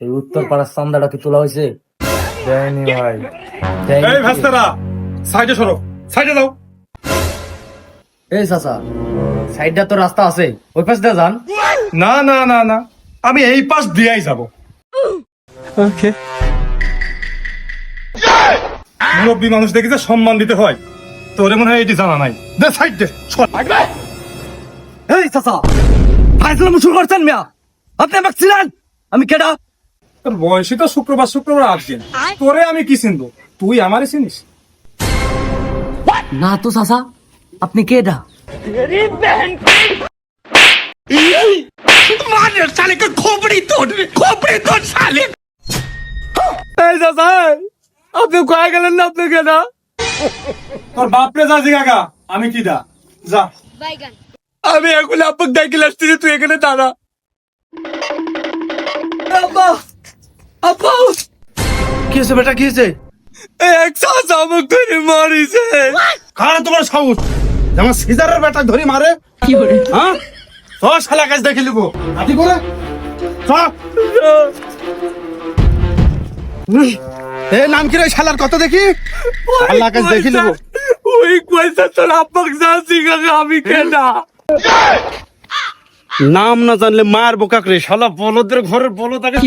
এই উত্তর পাড়ার চান্দাটা কি তোলা হয়েছে? দেয়নি ভাই। দেয়নি এই ভাস্তারা সাইডে সরো সাইডে দাও এই চাচা সাইডটা তো রাস্তা আছে ওই পাশ দিয়ে যান। না না না না আমি এই পাশ দিয়েই যাব। মুরব্বী মানুষ দেখে যে সম্মান দিতে হয় তোরে মনে হয় এটি জানা নাই। দে সাইড দে সর। এই চাচা ফাইজলাম শুরু করছেন মিয়া। আপনি আমাকে ছিলেন আমি কেডা? তোর বয়সই তো শুক্রবার শুক্রবার আসছেন তোরে আমি কি চিনবো? তুই আমারে চিনিস? না তো চাচা আপনি এই চাচা আপনি কয়ে গেলেন না আপনি কেডা তোর বাপরে যা জিগাগা আমি কি দা? যা। আমি এখন আপনাকে ডাইকে আসতেছি তুই এখানে দাঁড়া। আব্বা আব্বা কি হয়েছে বেটা কি হয়েছে? এক চাচা আমাকে ধরে মারিছে। কার তোমার সাহস? যেমন সিজারের বেটা ধরি মারে। কি করে? হ্যাঁ? তোর শালা কাজ দেখে লিবো আদি করে। চল এ নাম কি রে শালার কত দেখি? শালা কাজ দেখে লিবো ওই পয়সা তোর আব্বাকে যাচ্ছি আমি কেডা? নাম না জানলে মার বোকা করে শালা বলদের ঘরের বলদ তাকে